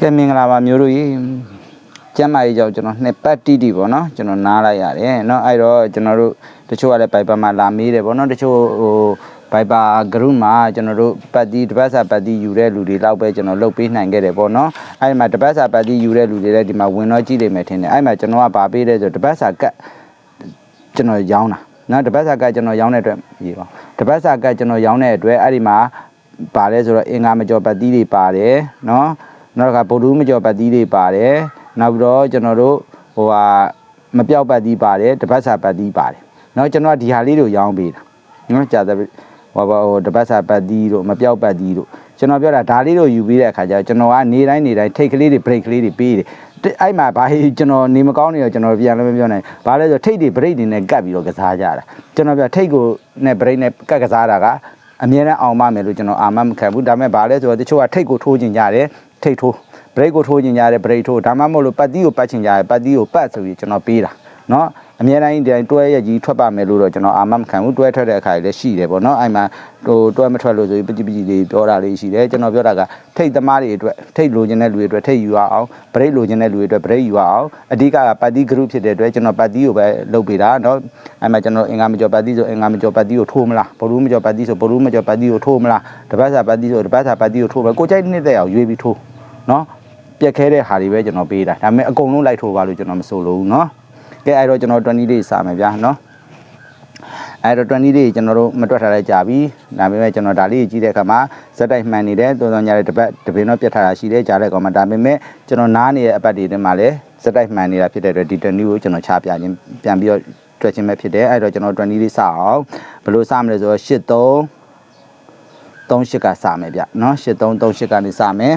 ကဲမင်္ဂလာပါမျိုးတို့ရေကျမ်းမာရေးကြောင့်ကျွန်တော်နှစ်ပတ်တိတိပေါ့နော်ကျွန်တော်နားလိုက်ရတယ်เนาะအဲ့တော့ကျွန်တော်တို့တချို့ကလည်းပိုက်ပါမှာလာမေးတယ်ပေါ့နော်တချို့ဟိုပိုက်ပါ group မှာကျွန်တော်တို့ပတ်တီတပတ်စာပတ်တီယူတဲ့လူတွေလောက်ပဲကျွန်တော်လုပ်ပေးနိုင်ခဲ့တယ်ပေါ့နော်အဲ့ဒီမှာတပတ်စာပတ်တီယူတဲ့လူတွေလည်းဒီမှာဝင်တော့ကြည့်လိမ့်မယ်ထင်တယ်အဲ့ဒီမှာကျွန်တော်ကဗာပေးတယ်ဆိုတပတ်စာကတ်ကျွန်တော်ရောင်းတာနော်တပတ်စာကတ်ကျွန်တော်ရောင်းတဲ့အတွက်ရေးပါတပတ်စာကတ်ကျွန်တော်ရောင်းတဲ့အတွက်အဲ့ဒီမှာပါတယ်ဆိုတော့အင်္ဂါမကျော်ပတ်တီတွေပါတယ်နော် နောက်တစ်ခါဗုဒ္ဓဦးမကျော်ပတ်သီးတွေပါတယ်နောက်ပြီးတော့ကျွန်တော်တို့ဟိုဟာမပြောက်ပတ်သီးပါတယ်တပတ်စာပတ်သီးပါတယ်နော်ကျွန်တော်ဒီဟာလေးတို့ရောင်းပေးတာနော်ကြာသဟိုဟိုတပတ်စာပတ်သီးတို့မပြောက်ပတ်သီးတို့ကျွန်တော်ပြောတာဒါလေးတို့ယူပြီးတဲ့အခါကျတော့ကျွန်တော်ကနေတိုင်းနေတိုင်းထိတ်ကလေးတွေ break ကလေးတွေပေးတယ်အဲ့မှာဘာကျွန်တော်နေမကောင်းနေတော့ကျွန်တော်ပြန်လည်းမပြောနိုင်ဘာလဲဆိုထိတ်တွေ break တွေနဲ့ကတ်ပြီးတော့ကစားကြတာကျွန်တော်ပြောထိတ်ကိုနဲ့ break နဲ့ကတ်ကစားတာကအမြဲတမ်းအောင်မမယ်လို့ကျွန်တော်အာမမခံဘူးဒါပေမဲ့ဘာလဲဆိုတော့တချို့ကထိတ်ကိုထိုးကျင်ကြတယ် ထိတ်ထိုး break ကိုထိုးကျင်ကြတယ် break ထိုးဒါမှမဟုတ်လို့ပတ်တီးကိုပတ်ချင်ကြတယ်ပတ်တီးကိုပတ်ဆိုပြီးကျွန်တော်ပေးတာเนาะ အများတိုင်းဒီတိုင်းတွဲရကြီးထွက်ပါမယ်လို့တော့ကျွန်တော်အာမမခံဘူးတွဲထွက်တဲ့အခါလည်းရှိတယ်ပေါ့เนาะအဲ့မှာဟိုတွဲမထွက်လို့ဆိုပြီးပကြည်ပကြည်လေးပြောတာလေးရှိတယ်ကျွန်တော်ပြောတာကထိတ်သမားတွေအတွက်ထိတ်လိုချင်တဲ့လူတွေအတွက်ထိတ်ယူရအောင် break လိုချင်တဲ့လူတွေအတွက် break ယူရအောင်အဓိကကပတ်တီး group ဖြစ်တဲ့အတွက်ကျွန်တော်ပတ်တီးကိုပဲလုပ်ပေးတာเนาะအဲ့မှာကျွန်တော်အင်္ဂါမကျော်ပတ်တီးဆိုအင်္ဂါမကျော်ပတ်တီးကိုထိုးမလားဘလူးမကျော်ပတ်တီးဆိုဘလူးမကျော်ပတ်တီးကိုထိုးမလားတပတ်စာပတ်တီးဆိုတပတ်စာပတ်တီးကိုထိုးမလားကိုကြိုက်နှစ်တဲ့အောင်ရွေးပြီးထိုးเนาะ ပြက်ခဲတဲ့ဟာတွေပဲကျွန်တော်ပေးတာဒါပေမဲ့အကုန်လုံးလိုက်ထိုးပါလို့ကျွန်တော်မဆိုလို့ဘူးเนาะ ကဲအဲ့တော့ကျွန်တော်20 days စာမယ်ဗျာเนาะအဲ့တော့20 days ကျွန်တော်တို့မတွက်ထားလိုက်ကြပြီဒါပေမဲ့ကျွန်တော်ဒါလေးကြီးတဲ့အခါမှာဇက်တိုက်မှန်နေတယ်တော်တော်ညာတဲ့တပတ်တပင်တော့ပြတ်ထားတာရှိတယ်ကြားတဲ့ကောင်မှာဒါပေမဲ့ကျွန်တော်နားနေတဲ့အပတ်တွေထဲမှာလည်းဇက်တိုက်မှန်နေတာဖြစ်တဲ့အတွက်ဒီ20ကိုကျွန်တော်ချပြခြင်းပြန်ပြီးတော့တွက်ခြင်းပဲဖြစ်တယ်အဲ့တော့ကျွန်တော်20 days စအောင်ဘယ်လိုစမလဲဆိုတော့83 38ကစမယ်ဗျเนาะ83 38ကနေစမယ်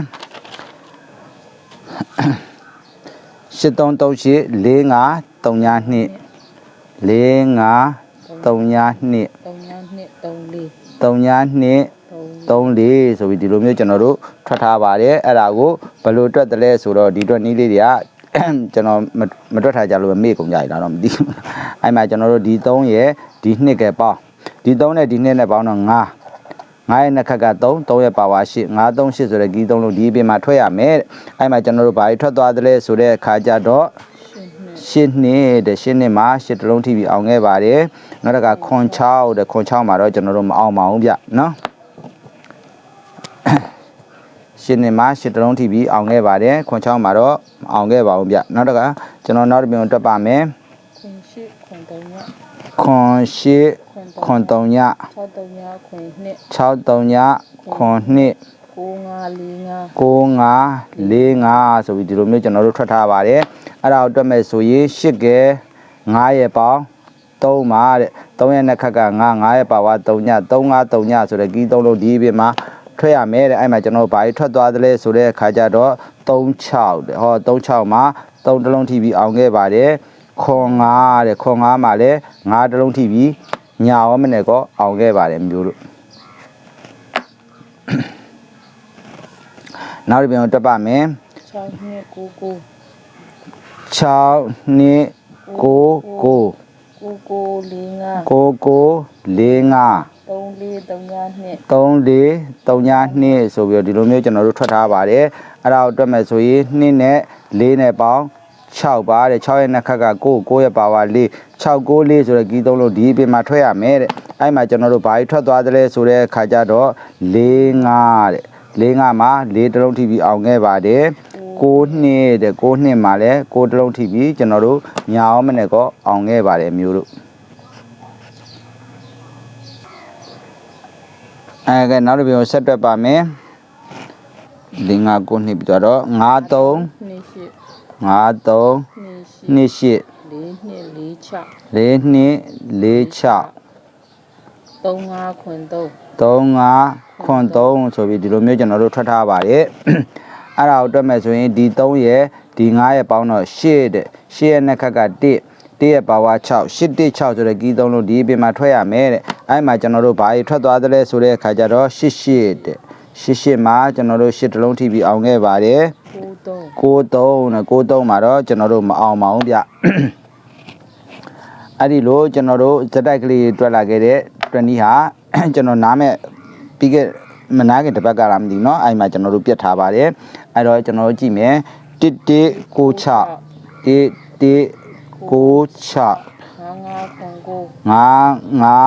8338 45 32 45 35 39 2 35 39 2 3ညာနှစ်3 4 34ဆိုပြီးဒီလိုမျိုးကျွန်တော်တို့ထွက်ထားပါတယ်အဲ့ဒါကိုဘယ်လိုတွက်တယ်လဲဆိုတော့ဒီတွက်နည်းလေးတွေကကျွန်တော်မတွက်ထားကြလို့မေ့ကုန်ကြရတာတော့မသိဘူးအဲ့မှာကျွန်တော်တို့ဒီ3ရဲ့ဒီ2ကပေါင်းဒီ3နဲ့ဒီ2နဲ့ပေါင်းတော့9 9ရဲ့နှစ်ခက်က3 3ရဲ့ပါဝါ8 9 3 8ဆိုတဲ့ဂီး3လုံးဒီအပြင်မှာထွက်ရမယ်အဲ့မှာကျွန်တော်တို့ဘာတွေထွက်သွားတယ်လဲဆိုတဲ့အခါကျတော့ ရှင်းနှစ်ရှစ်နှစ်တဲ့ရှစ်နှစ်မှာရှစ်တလုံးထိပြီးအောင်ခဲ့ပါတယ်နောက်တစ်ခါခွန်6တဲ့ခွန်6မှာတော့ကျွန်တော်တို့မအောင်ပါဘူးဗျနော်ရှစ်နှစ်မှာရှစ်တလုံးထိပြီးအောင်ခဲ့ပါတယ်ခွန်6မှာတော့မအောင်ခဲ့ပါဘူးဗျနောက်တစ်ခါကျွန်တော်နောက်တစ်ပြန်တွက်ပါမယ်ခွင်ရှိခွင်3ညခွန်8ခွန်3ည6 3ညခွင်နှစ်6 3ညခွန်2 9 5 4 5 9545ဆိုပြီးဒီလိုမျိုးကျွန်တော်တို့ထွက်ထားပါတယ် အဲ့ဒါကိုတွက်မဲ့ဆိုရင်8ကဲ9ရဲ့ပေါင်း3ပါတဲ့3ရဲ့နှစ်ခက်က9 9ရဲ့ပါဝါ3ည35 3ညဆိုတဲ့ကီး3လုံးဒီအပြင်မှာထွက်ရမယ်တဲ့အဲ့မှာကျွန်တော်တို့ဘာကြီးထွက်သွားသလဲဆိုတဲ့အခါကျတော့36တဲ့ဟော36မှာ3တလုံးထိပြီးအောင်ခဲ့ပါတယ်ခွန်9တဲ့ခွန်9မှာလည်း9တလုံးထိပြီးညာရောမနဲ့ကောအောင်ခဲ့ပါတယ်မျိုးတို့နောက်တစ်ပြန်တက်ပါမယ်6နှစ်9 9 6နှစ်9 9 9 9 4 5 9 9 4 5 3 4 3ညနှစ်3 4 3ည2ဆိုပြီးတော့ဒီလိုမျိုးကျွန်တော်တို့ထွက်ထားပါတယ်အဲ့ဒါကိုတွက်မယ်ဆိုရင်2နဲ့4နဲ့ပေါင်း6ပါတဲ့6ရဲ့နှစ်ခက်က9 9ရဲ့ပါဝါ4 6 9 4ဆိုတဲ့ကီးသုံးလုံးဒီအပြင်မှာထွက်ရမယ်တဲ့အဲ့မှာကျွန်တော်တို့ဘာကြီးထွက်သွားသလဲဆိုတဲ့အခါကျတော့4 5တဲ့4 5မှာ4တလုံးထိပြီးအောင်ခဲ့ပါတယ် 6နှစ်တဲ့6နှစ်မှာလည်း6တလုံးထိပြီးကျွန်တော်တို့ညာအောင်မနဲ့ကောအောင်ခဲ့ပါတယ်မျိုးတို့အဲကဲနောက်တစ်ပြန်ဆက်တွက်ပါမယ်၄၅9နှစ်ပြီးတော့53နှစ်ရှိ53နှစ်ရှိ28 4နှစ်4 6 4နှစ်4 6 3 5ခွင်3 35ခွန်3ဆိုပြီးဒီလိုမျိုးကျွန်တော်တို့ထွက်ထားပါတယ် အဲ့ဒါကိုတွက်မယ်ဆိုရင်ဒီ3ရဲ့ဒီ9ရဲ့ပေါင်းတော့8တဲ့8ရဲ့နှစ်ခက်က1 1ရဲ့ပါဝါ6 8 1 6ဆိုတဲ့ကီး3လုံးဒီအပြင်မှာထွက်ရမယ်တဲ့အဲ့မှာကျွန်တော်တို့ဘာကြီးထွက်သွားသလဲဆိုတဲ့အခါကျတော့8 8တဲ့8 8မှာကျွန်တော်တို့8တလုံးထိပြီးအောင်ခဲ့ပါတယ် 9 3 63နဲ့63မှာတော့ကျွန်တော်တို့မအောင်ပါဘူးဗျအဲ့ဒီလိုကျွန်တော်တို့ဇက်တိုက်ကလေးတွက်လာခဲ့တဲ့20ဟာ ကျွန်တော်နားမဲ့ပြီးခဲ့မနာခင်တစ်ပတ်ကလာမသိဘူးเนาะအဲ့မှာကျွန်တော်တို့ပြတ်ထားပါတယ် အဲ့တော့ကျွန်တော်တို့ကြည့်မယ်1 1 9 6 1 1 9 6 ငါငါ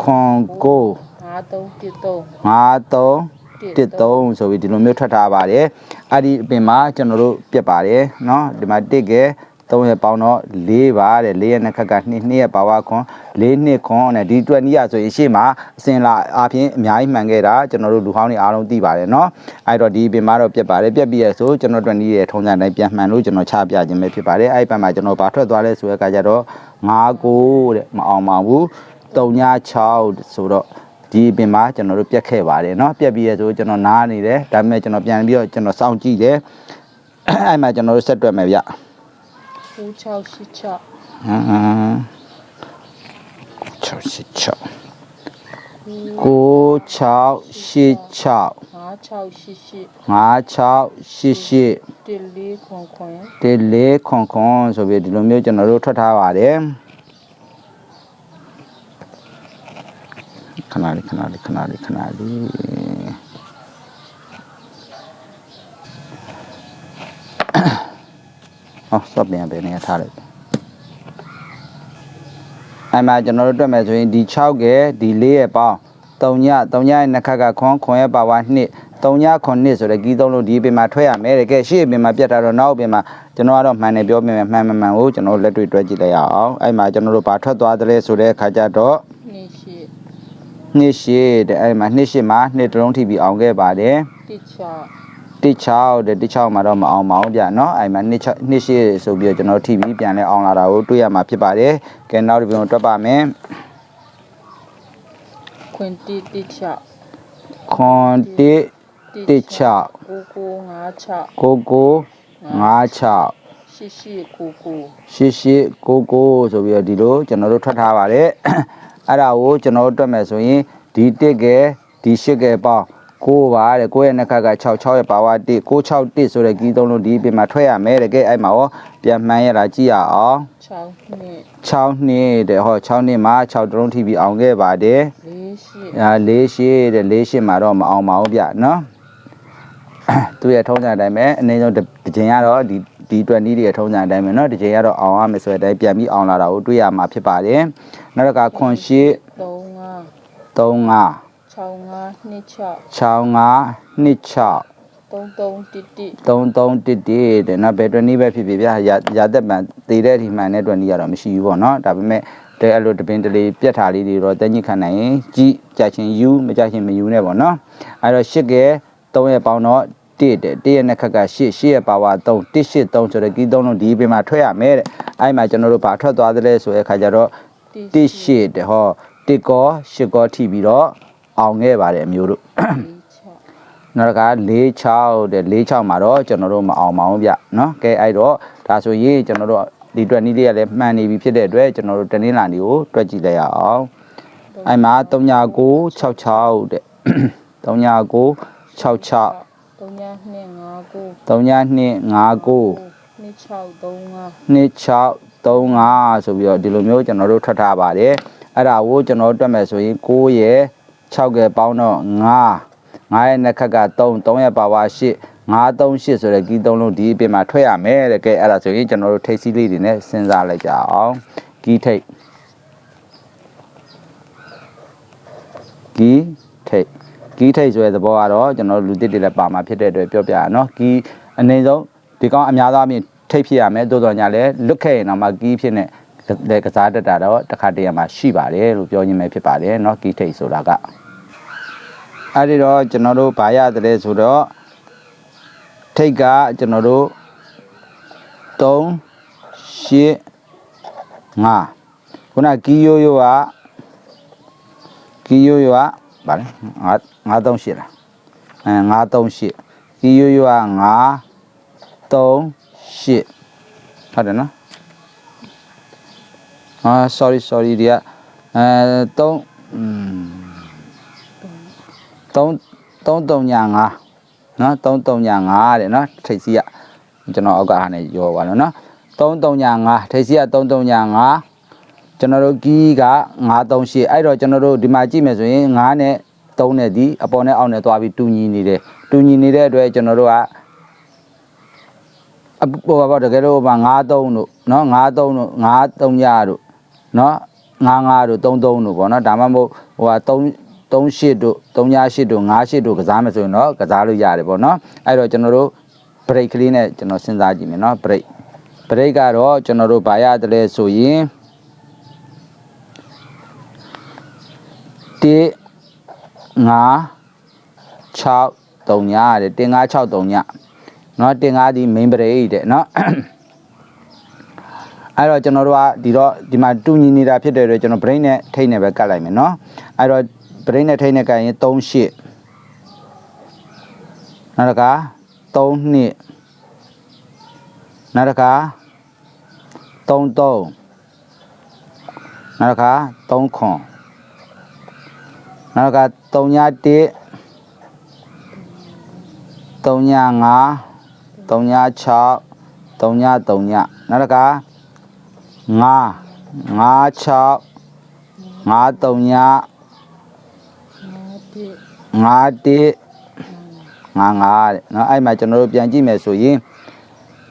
ခွန်ကို 5 5 9 ငါတုံးတစ်တုံး 5 3 တစ်3ဆိုပြီးဒီလိုမျိုးထွက်ထားပါတယ်အဲ့ဒီအပြင်မှာကျွန်တော်တို့ပြက်ပါတယ်เนาะဒီမှာတစ်ကဲ 3ရက်ပေါင်းတော့4ပါတဲ့4ရက်နှစ်ခက်က2 2ရက်ပါဝါခွန်4နှစ်ခွန်နဲ့ဒီအတွက်နီးရဆိုရင်ရှေ့မှာအစင်လာအပြင်အများကြီးမှန်ခဲ့တာကျွန်တော်တို့လူဟောင်းတွေအားလုံးသိပါတယ်เนาะအဲ့တော့ဒီအပြင်မှာတော့ပြက်ပါတယ်ပြက်ပြီးရဆိုကျွန်တော်တို့နီးရဲ့ထုံးစံတိုင်းပြန်မှန်လို့ကျွန်တော်ချပြခြင်းပဲဖြစ်ပါတယ်အဲ့ဒီဘက်မှာကျွန်တော်ဘာထွက်သွားလဲဆိုတဲ့အခါကျတော့9ကိုတဲ့မအောင်ပါဘူး3ည6ဆိုတော့ ဒီအပင်မှာကျွန်တော်တို့ပြက်ခဲ့ပါတယ်เนาะပြက်ပြီးရဆိုကျွန်တော်နားနေတယ်ဒါပေမဲ့ကျွန်တော်ပြန်ပြီးတော့ကျွန်တော်စောင့်ကြည့်တယ်အဲ့မှာကျွန်တော်တို့ဆက်တွက်မယ်ဗျ 6 6 8 6ဟမ်6 6 9 6 8 5 6 8 5 6 8တစ်လေးခွန်ခွန်8တေလေးခွန်ခွန်ဆိုပြီးဒီလိုမျိုးကျွန်တော်တို့ထွက်ထားပါတယ်ခဏလေးခဏလေးခဏလေးခဏလေး ဟောစော့ပြန်ပဲနေရာထားလိုက်အဲ့မှာကျွန်တော်တို့တွက်မယ်ဆိုရင်ဒီ6ကဲဒီ4ရဲ့ပေါင်း3ည3ညရဲ့နှစ်ခက်ကခွန်ခွန်ရဲ့ပါဝါ2 3ညခွန်2ဆိုတဲ့ကီးသုံးလို့ဒီအပြင်မှာထွက်ရမယ်တဲ့ကဲရှေ့အပြင်မှာပြတ်တာတော့နောက်အပြင်မှာကျွန်တော်ကတော့မှန်တယ်ပြောပြမယ်မှန်မမှန်ကိုကျွန်တော်လက်တွေ့တွက်ကြည့်လိုက်ရအောင်အဲ့မှာကျွန်တော်တို့ဘာထွက်သွားသလဲဆိုတဲ့အခါကျတော့နှစ်ရှိနှစ်ရှိတဲ့အဲ့မှာနှစ်ရှိမှာနှစ်တလုံးထိပြီးအောင်ခဲ့ပါတယ်တစ်ချ တစ်ချောက်တဲ့တစ်ချောက်မှာတော့မအောင်ပါဘူးဗျเนาะအဲ့မှာနှစ်ချနှစ်ရှိဆိုပြီးတော့ကျွန်တော်ထိပြီးပြန်လဲအောင်လာတာကိုတွေ့ရမှာဖြစ်ပါတယ်ကဲနောက်တစ်ပြန်တွက်ပါမယ် ခွန်တစ်တစ်ချ ခွန်တစ်တစ်ချောက် ကိုကိုငါချ ကိုကို9ချောက် ရှိရှိကိုကို ရှစ်ရှစ်ကိုကိုဆိုပြီးတော့ဒီလိုကျွန်တော်တို့ထွက်ထားပါတယ် အဲ့ဒါကိုကျွန်တော်တို့တွက်မယ်ဆိုရင်ဒီတစ်ကဲဒီရှစ်ကဲပေါင်း ကိုပါတဲ့ကိုရဲ့နှစ်ခက်က6 6ရဲ့ပါဝါ1 6 6 1ဆိုတဲ့ကီးသုံးလုံးဒီအပြင်မှာထွက်ရမယ်တဲ့ကဲအဲ့မှာရောပြန်မှန်းရတာကြည့်ရအောင် 6နှစ် 6နှစ်တဲ့ဟော6နှစ်မှာ6တုံးထိပြီးအောင်ခဲ့ပါတယ် လေးရှိ အာ၄ရှစ်တဲ့၄ရှစ်မှာတော့မအောင်ပါဘူးဗျနော် သူရဲ့ထုံးစံအတိုင်းပဲအနေဆုံးတစ်ချိန်ကတော့ဒီဒီ20တွေရဲ့ထုံးစံအတိုင်းပဲเนาะတစ်ချိန်ကတော့အောင်ရမယ်ဆိုတဲ့အတိုင်းပြန်ပြီးအောင်လာတာကိုတွေ့ရမှာဖြစ်ပါတယ်နောက်တစ်ခါခွန်ရှစ် 3 3 5 6 5နှစ်ချ6 5 2 6 3 3တစ်တစ်3 3 1 1တဲ့နော်ဘယ်20ပဲဖြစ်ဖြစ်ဗျာရာရာသက်ပံတည်တဲ့အထိမှန်တဲ့20ကတော့မရှိဘူးပေါ့နော်ဒါပေမဲ့တဲ့အဲ့လိုတပင်တလေးပြက်ထားလေးတွေတော့တက်ညစ်ခံနိုင်ရင်ကြီးကြချင်းယူမကြချင်းမယူနဲ့ပေါ့နော်အဲ့တော့ရှစ်ကဲ3ရဲ့ပေါင်းတော့1တဲ့1ရဲ့နှစ်ခက်က8 8ရဲ့ပါဝါ3 1 8 3ဆိုတဲ့ကီး3လုံးဒီပြင်မှာထွက်ရမယ်တဲ့အဲ့မှာကျွန်တော်တို့ဘာထွက်သွားသလဲဆိုတဲ့အခါကျတော့1 8တဲ့ဟော1ကော8ကောထိပြီးတော့ အောင်ခဲ့ပါတယ်အမျိုးတို့ လေးချ နောက်တစ်ခါ46တဲ့46မှာတော့ကျွန်တော်တို့မအောင်ပါဘူးဗျเนาะကဲအဲ့တော့ဒါဆိုရင်ကျွန်တော်တို့ဒီအတွက်နည်းလေးကလည်းမှန်နေပြီဖြစ်တဲ့အတွက်ကျွန်တော်တို့တနင်္လာနေ့ကိုတွက်ကြည့်လိုက်ရအောင်အဲ့မှာ3966တဲ့3966 3ညနှစ်5ကို 3259 နှစ်6 3 5 2635ဆိုပြီးတော့ဒီလိုမျိုးကျွန်တော်တို့ထွက်ထားပါတယ်အဲ့ဒါကိုကျွန်တော်တို့တွက်မယ်ဆိုရင်9ရဲ့ 6ရဲ့ပေါင်းတော့9 9ရဲ့နှစ်ခက်က3 3ရဲ့ပါဝါ8 938ဆိုတဲ့ကီးသုံးလုံးဒီအပြင်မှာထွက်ရမယ်တဲ့ကဲအဲ့ဒါဆိုရင်ကျွန်တော်တို့ထိတ်စီးလေးတွေနဲ့စဉ်းစားလိုက်ကြအောင်ကီးထိတ်ကီးထိတ်ကီးထိတ်ဆိုတဲ့သဘောကတော့ကျွန်တော်တို့လူတစ်တွေလည်းပါမှာဖြစ်တဲ့အတွက်ပြောပြရအောင်နော်ကီးအနေဆုံးဒီကောင်အများသားအပြင်ထိတ်ဖြစ်ရမယ်တိုးတော်ညာလည်းလွတ်ခဲ့ရင်တော့မှကီးဖြစ်နေ လေကစားတတ်တာတော့တစ်ခါတည်းမှာရှိပါတယ်လို့ပြောရင်းပဲဖြစ်ပါတယ်เนาะကီးထိတ်ဆိုတာက အဲ့ဒီတော့ကျွန်တော်တို့ဗာရတယ်လဲဆိုတော့ထိတ်ကကျွန်တော်တို့3 8 5ခုနကီယိုယိုကကီယိုယိုကဗာလဲ9 9 3 8လားအဲ9 3 8ကီယိုယိုက9 3 8ဟုတ်တယ်နော် အာ sorry sorry ဒီကအဲ3อืม3 3ညာ5နော်3 3ညာ5တဲ့နော်ထိတ်စီကကျွန်တော်အောက်ကဟာနဲ့ရောပါလို့နော်3 3ညာ5ထိတ်စီက3 3ညာ5ကျွန်တော်တို့ကီးက9 3 8အဲ့တော့ကျွန်တော်တို့ဒီမှာကြည့်မယ်ဆိုရင်9နဲ့3နဲ့ဒီအပေါ်နဲ့အောက်နဲ့သွားပြီးတူညီနေတယ်တူညီနေတဲ့အတွက်ကျွန်တော်တို့ကအဟိုပါတကယ်လို့ဟိုမှာ9-3တို့နော်9-3တို့9-3ညတို့ နော်9-5တို့3-3တို့ပေါ့နော်ဒါမှမဟုတ်ဟိုဟာ3 38တို့38တို့58တို့ကစားမယ်ဆိုရင်တော့ကစားလို့ရတယ်ပေါ့နော်အဲ့တော့ကျွန်တော်တို့ break ကလေးနဲ့ကျွန်တော်စဉ်းစားကြည့်မယ်နော် break break ကတော့ကျွန်တော်တို့ဘာရတယ်လဲဆိုရင်1 5 6 3ညရတယ်1 5 6 3ညနော်1 5ဒီ main break တဲ့နော် အဲ့တော့ကျွန်တော်တို့ကဒီတော့ဒီမှာတူညီနေတာဖြစ်တဲ့အတွက်ကျွန်တော် brain နဲ့ထိတ်နဲ့ပဲကတ်လိုက်မယ်နော်အဲ့တော့ brain နဲ့ထိတ်နဲ့ကတ်ရင်3 8နောက်တစ်ခါ3နှစ်နောက်တစ်ခါ3 3နောက်တစ်ခါ3ခွန်နောက်တစ်ခါ3ည1 3ည5 3ည6 3ည3ညနောက်တစ်ခါ 5 5 6 5 3ည ငါတိ 5 1 5 5တဲ့เนาะအဲ့မှာကျွန်တော်တို့ပြန်ကြည့်မယ်ဆိုရင်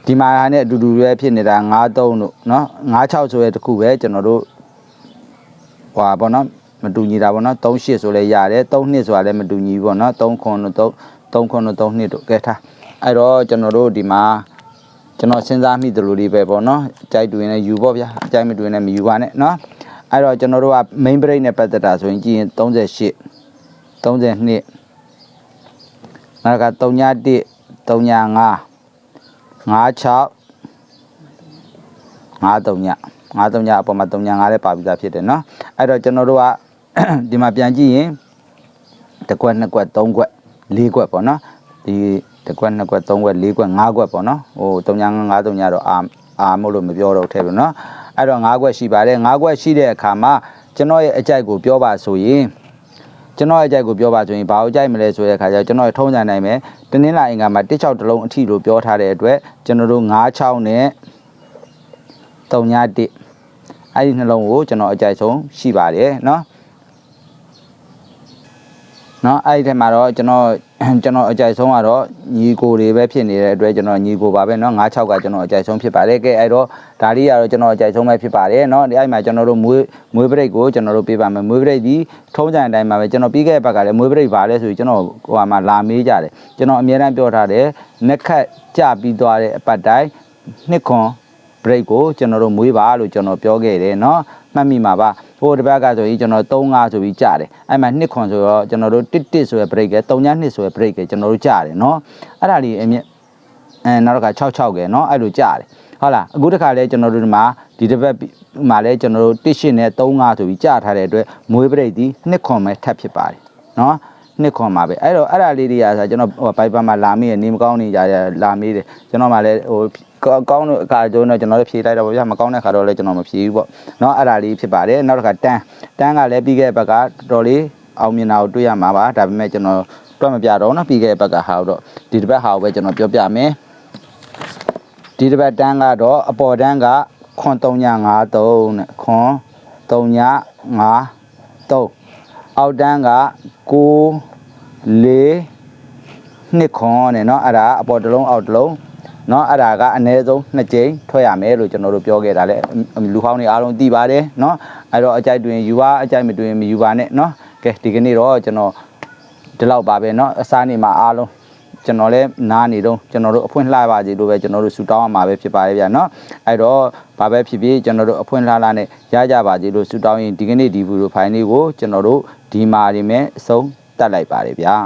ဒီမှာဟာနဲ့အတူတူပဲဖြစ်နေတာ5 3တို့เนาะ5 6ဆိုရဲတစ်ခုပဲကျွန်တော်တို့ဟွာပေါ့เนาะမတူညီတာပေါ့เนาะ3 8ဆိုလဲရတယ်3 2ဆိုတာလည်းမတူညီဘူးပေါ့เนาะ3ခွန်တို့3 3ခွန်တို့3နှစ်တို့ကဲထားအဲ့တော့ကျွန်တော်တို့ဒီမှာ ကျွန်တော်စဉ်းစားမိသလိုလေးပဲပေါ့เนาะကြိုက်တူရင်လည်းယူပေါ့ဗျာအကြိုက်မတူရင်လည်းမယူပါနဲ့เนาะအဲ့တော့ကျွန်တော်တို့က main break နဲ့ပတ်သက်တာဆိုရင်ကြည့်ရင်38 32နောက်က3ည1 3ည5 5 6 5 3ည5 3ညအပေါ်မှာ3ည5လည်းပါပြီးသားဖြစ်တယ်เนาะအဲ့တော့ကျွန်တော်တို့က ဒီမှာပြန်ကြည့်ရင်တစ်ကွက်နှစ်ကွက်သုံးကွက်လေးကွက်ပေါ့နော်ဒီ တစ်ကွက်နှစ်ကွက်သုံးကွက်လေးကွက်ငါးကွက်ပေါ့နော်ဟို3ည5 5 3ညတော့အာအာမို့လို့မပြောတော့ထဲဘူးเนาะအဲ့တော့၅ကွက်ရှိပါတယ်၅ကွက်ရှိတဲ့အခါမှာကျွန်တော်ရဲ့အကြိုက်ကိုပြောပါဆိုရင် ကျွန်တော်ရဲ့အကြိုက်ကိုပြောပါဆိုရင်ဘာကိုကြိုက်မလဲဆိုတဲ့အခါကျတော့ကျွန်တော်ရဲ့ထုံးစံနိုင်မယ်တနင်္လာအင်္ဂါမှာ16တလုံးအထီလို့ပြောထားတဲ့အတွက်ကျွန်တော်တို့96နဲ့3ည1အဲ့ဒီနှလုံးကိုကျွန်တော်အကြိုက်ဆုံးရှိပါတယ်เนาะ เนาะအဲ့ဒီထဲမှာတော့ကျွန်တော် ကျွန်တော်အကြိုက်ဆုံးကတော့ညီကိုတွေပဲဖြစ်နေတဲ့အတွက်ကျွန်တော်ညီကိုပါပဲเนาะ96ကကျွန်တော်အကြိုက်ဆုံးဖြစ်ပါတယ်ကဲအဲ့တော့ဒါလေးကတော့ကျွန်တော်အကြိုက်ဆုံးပဲဖြစ်ပါတယ်เนาะဒီအဲ့မှာကျွန်တော်တို့မွေးမွေးပရိတ်ကိုကျွန်တော်တို့ပြပါမယ်မွေးပရိတ်ဒီထုံးစံအတိုင်းပါပဲကျွန်တော်ပြီးခဲ့တဲ့ဘက်ကလည်းမွေးပရိတ်ပါလဲဆိုပြီးကျွန်တော်ဟိုမှာလာမေးကြတယ်ကျွန်တော်အများအားပြောထားတယ်နက်ခတ်ကြပြီးသွားတဲ့အပတ်တိုင်းနှစ်ခွန် break ကိုကျွန်တော်တို့မွေးပါလို့ကျွန်တော်ပြောခဲ့တယ်เนาะ မှတ်မိမှာပါဟိုတစ်ပတ်ကဆိုရင်ကျွန်တော်3 5ဆိုပြီးကြတယ်အဲ့မှာနှစ်ခွန်ဆိုတော့ကျွန်တော်တို့1 1ဆိုရယ် break က3ည2ဆိုရယ် break ကကျွန်တော်တို့ကြတယ်เนาะအဲ့ဒါလေးအမြင့်အဲနောက်တစ်ခါ6 6ကဲเนาะအဲ့လိုကြတယ်ဟုတ်လားအခုတစ်ခါလဲကျွန်တော်တို့ဒီမှာဒီတစ်ပတ်မှာလဲကျွန်တော်တို့1 8နဲ့3 5ဆိုပြီးကြထားတဲ့အတွက်မွေး break ဒီနှစ်ခွန်ပဲထပ်ဖြစ်ပါတယ်เนาะ နှစ်ခွန်ပါပဲအဲ့တော့အဲ့ဒါလေးတွေကဆိုကျွန်တော်ဟိုဘိုက်ပါမှာလာမေးရနေမကောင်းနေကြရလာမေးတယ်ကျွန်တော်မှလည်းဟိုကောကောင်းတဲ့အခါကျတော့ကျွန်တော်လည်းဖြေလိုက်တော့ဗျာမကောင်းတဲ့အခါတော့လည်းကျွန်တော်မဖြေဘူးပေါ့เนาะအဲ့ဒါလေးဖြစ်ပါတယ်နောက်တစ်ခါတန်းတန်းကလည်းပြီးခဲ့တဲ့ဘက်ကတော်တော်လေးအောင်မြင်တာကိုတွေ့ရမှာပါဒါပေမဲ့ကျွန်တော်တွက်မပြတော့เนาะပြီးခဲ့တဲ့ဘက်ကဟာတော့ဒီတစ်ပတ်ဟာကိုပဲကျွန်တော်ပြောပြမယ်ဒီတစ်ပတ်တန်းကတော့အပေါ်တန်းကခွန်3ည53နဲ့ခွန်3ည53 အောက်တန်းက9 4နှစ်ခွန်နဲ့เนาะအဲ့ဒါအပေါ်တစ်လုံးအောက်တစ်လုံးเนาะအဲ့ဒါကအနည်းဆုံး2ကြိမ်ထွက်ရမယ်လို့ကျွန်တော်တို့ပြောခဲ့တာလေလူဟောင်းတွေအားလုံးသိပါတယ်เนาะအဲ့တော့အကြိုက်တွင်ယူပါအကြိုက်မတွင်မယူပါနဲ့เนาะကဲဒီကနေ့တော့ကျွန်တော်ဒီလောက်ပါပဲเนาะအစားနေမှာအားလုံး ကျွန်တော်လည်းနားနေတော့ကျွန်တော်တို့အဖွင့်လှပါစေလို့ပဲကျွန်တော်တို့ဆူတောင်းရမှာပဲဖြစ်ပါတယ်ဗျာနော်အဲ့တော့ဘာပဲဖြစ်ဖြစ်ကျွန်တော်တို့အဖွင့်လှလှနဲ့ရကြပါစေလို့ဆူတောင်းရင်ဒီကနေ့ဒီဗီဒီယိုဖိုင်လေးကိုကျွန်တော်တို့ဒီမာရီမဲ့အဆုံးတက်လိုက်ပါတယ်ဗျာ